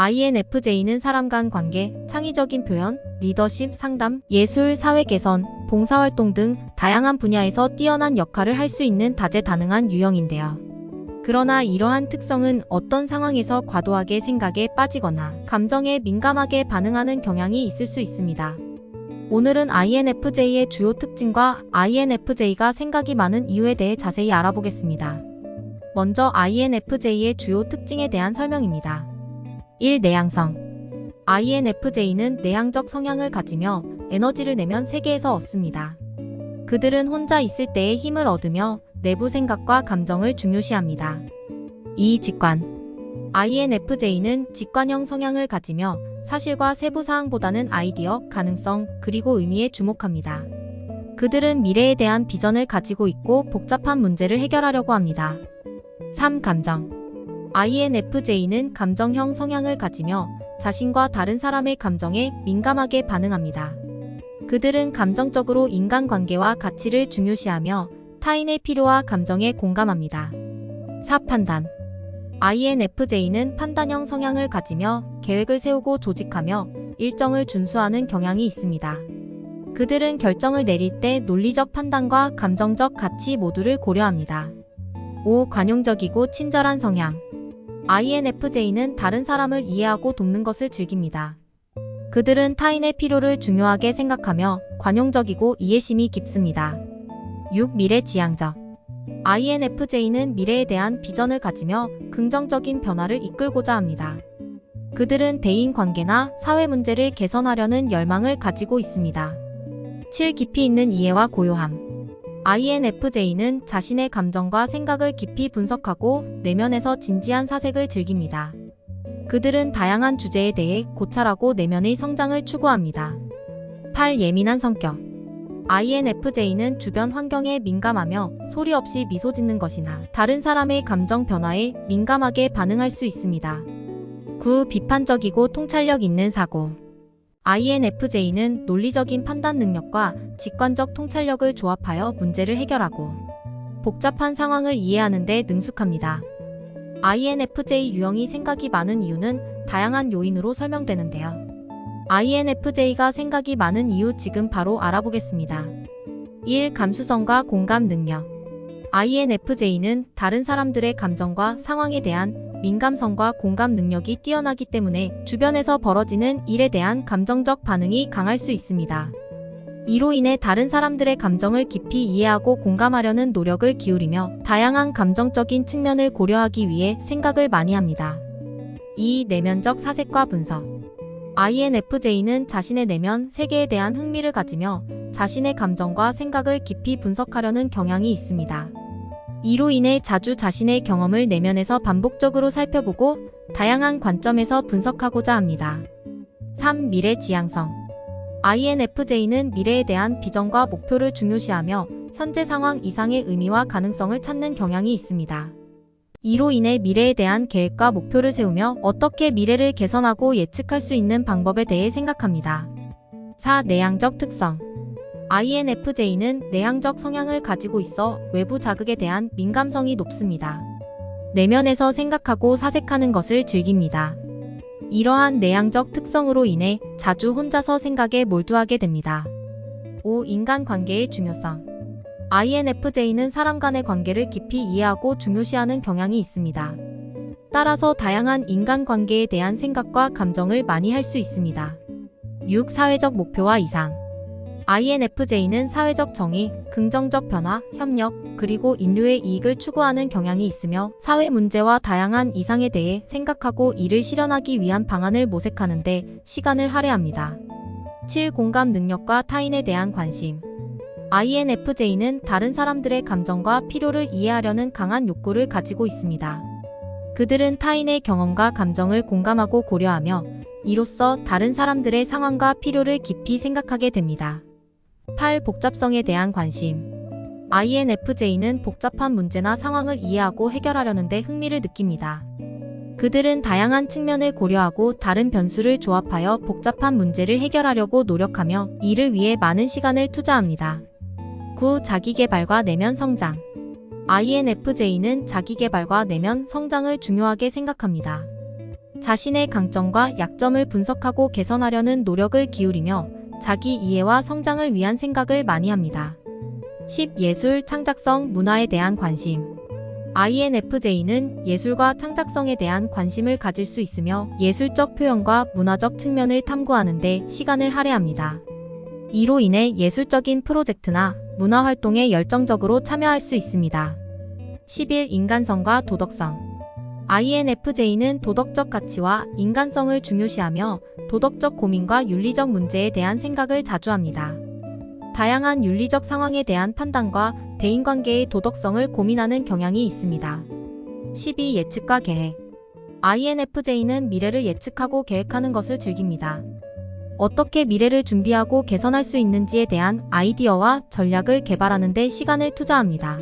INFJ는 사람 간 관계, 창의적인 표현, 리더십, 상담, 예술, 사회 개선, 봉사활동 등 다양한 분야에서 뛰어난 역할을 할 수 있는 다재다능한 유형인데요. 그러나 이러한 특성은 어떤 상황에서 과도하게 생각에 빠지거나 감정에 민감하게 반응하는 경향이 있을 수 있습니다. 오늘은 INFJ의 주요 특징과 INFJ가 생각이 많은 이유에 대해 자세히 알아보겠습니다. 먼저 INFJ의 주요 특징에 대한 설명입니다. 1. 내향성. INFJ는 내향적 성향을 가지며 에너지를 내면 세계에서 얻습니다. 그들은 혼자 있을 때의 힘을 얻으며 내부 생각과 감정을 중요시합니다. 2. 직관. INFJ는 직관형 성향을 가지며 사실과 세부 사항보다는 아이디어, 가능성, 그리고 의미에 주목합니다. 그들은 미래에 대한 비전을 가지고 있고 복잡한 문제를 해결하려고 합니다. 3. 감정. INFJ는 감정형 성향을 가지며 자신과 다른 사람의 감정에 민감하게 반응합니다. 그들은 감정적으로 인간관계와 가치를 중요시하며 타인의 필요와 감정에 공감합니다. 4. 판단. INFJ는 판단형 성향을 가지며 계획을 세우고 조직하며 일정을 준수하는 경향이 있습니다. 그들은 결정을 내릴 때 논리적 판단과 감정적 가치 모두를 고려합니다. 5. 관용적이고 친절한 성향. INFJ는 다른 사람을 이해하고 돕는 것을 즐깁니다. 그들은 타인의 필요를 중요하게 생각하며 관용적이고 이해심이 깊습니다. 6. 미래 지향적. INFJ는 미래에 대한 비전을 가지며 긍정적인 변화를 이끌고자 합니다. 그들은 대인 관계나 사회 문제를 개선하려는 열망을 가지고 있습니다. 7. 깊이 있는 이해와 고요함. INFJ는 자신의 감정과 생각을 깊이 분석하고 내면에서 진지한 사색을 즐깁니다. 그들은 다양한 주제에 대해 고찰하고 내면의 성장을 추구합니다. 8. 예민한 성격. INFJ는 주변 환경에 민감하며 소리 없이 미소 짓는 것이나 다른 사람의 감정 변화에 민감하게 반응할 수 있습니다. 9. 비판적이고 통찰력 있는 사고. INFJ는 논리적인 판단 능력과 직관적 통찰력을 조합하여 문제를 해결하고 복잡한 상황을 이해하는 데 능숙합니다. INFJ 유형이 생각이 많은 이유는 다양한 요인으로 설명되는데요. INFJ가 생각이 많은 이유 지금 바로 알아보겠습니다. 1. 감수성과 공감 능력. INFJ는 다른 사람들의 감정과 상황에 대한 민감성과 공감 능력이 뛰어나기 때문에 주변에서 벌어지는 일에 대한 감정적 반응이 강할 수 있습니다. 이로 인해 다른 사람들의 감정을 깊이 이해하고 공감하려는 노력을 기울이며 다양한 감정적인 측면을 고려하기 위해 생각을 많이 합니다. 2. 내면적 사색과 분석. INFJ는 자신의 내면 세계에 대한 흥미를 가지며 자신의 감정과 생각을 깊이 분석하려는 경향이 있습니다. 이로 인해 자주 자신의 경험을 내면에서 반복적으로 살펴보고 다양한 관점에서 분석하고자 합니다. 3. 미래 지향성. INFJ는 미래에 대한 비전과 목표를 중요시하며 현재 상황 이상의 의미와 가능성을 찾는 경향이 있습니다. 이로 인해 미래에 대한 계획과 목표를 세우며 어떻게 미래를 개선하고 예측할 수 있는 방법에 대해 생각합니다. 4. 내향적 특성. INFJ는 내향적 성향을 가지고 있어 외부 자극에 대한 민감성이 높습니다. 내면에서 생각하고 사색하는 것을 즐깁니다. 이러한 내향적 특성으로 인해 자주 혼자서 생각에 몰두하게 됩니다. 5. 인간 관계의 중요성. INFJ는 사람 간의 관계를 깊이 이해하고 중요시하는 경향이 있습니다. 따라서 다양한 인간 관계에 대한 생각과 감정을 많이 할 수 있습니다. 6. 사회적 목표와 이상. INFJ는 사회적 정의, 긍정적 변화, 협력, 그리고 인류의 이익을 추구하는 경향이 있으며 사회 문제와 다양한 이상에 대해 생각하고 이를 실현하기 위한 방안을 모색하는데 시간을 할애합니다. 7. 공감 능력과 타인에 대한 관심. INFJ는 다른 사람들의 감정과 필요를 이해하려는 강한 욕구를 가지고 있습니다. 그들은 타인의 경험과 감정을 공감하고 고려하며 이로써 다른 사람들의 상황과 필요를 깊이 생각하게 됩니다. 8. 복잡성에 대한 관심. INFJ는 복잡한 문제나 상황을 이해하고 해결하려는 데 흥미를 느낍니다. 그들은 다양한 측면을 고려하고 다른 변수를 조합하여 복잡한 문제를 해결하려고 노력하며 이를 위해 많은 시간을 투자합니다. 9. 자기개발과 내면 성장. INFJ는 자기개발과 내면 성장을 중요하게 생각합니다. 자신의 강점과 약점을 분석하고 개선하려는 노력을 기울이며 자기 이해와 성장을 위한 생각을 많이 합니다. 10. 예술, 창작성, 문화에 대한 관심. INFJ는 예술과 창작성에 대한 관심을 가질 수 있으며 예술적 표현과 문화적 측면을 탐구하는데 시간을 할애합니다. 이로 인해 예술적인 프로젝트나 문화 활동에 열정적으로 참여할 수 있습니다. 11. 인간성과 도덕성. INFJ는 도덕적 가치와 인간성을 중요시하며 도덕적 고민과 윤리적 문제에 대한 생각을 자주 합니다. 다양한 윤리적 상황에 대한 판단과 대인관계의 도덕성을 고민하는 경향이 있습니다. 12. 예측과 계획. INFJ는 미래를 예측하고 계획하는 것을 즐깁니다. 어떻게 미래를 준비하고 개선할 수 있는지에 대한 아이디어와 전략을 개발하는 데 시간을 투자합니다.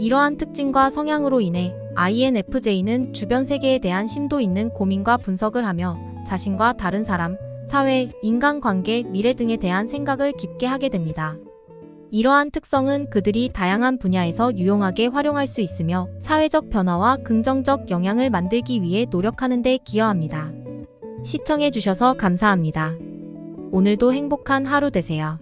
이러한 특징과 성향으로 인해 INFJ는 주변 세계에 대한 심도 있는 고민과 분석을 하며 자신과 다른 사람, 사회, 인간관계, 미래 등에 대한 생각을 깊게 하게 됩니다. 이러한 특성은 그들이 다양한 분야에서 유용하게 활용할 수 있으며 사회적 변화와 긍정적 영향을 만들기 위해 노력하는 데 기여합니다. 시청해주셔서 감사합니다. 오늘도 행복한 하루 되세요.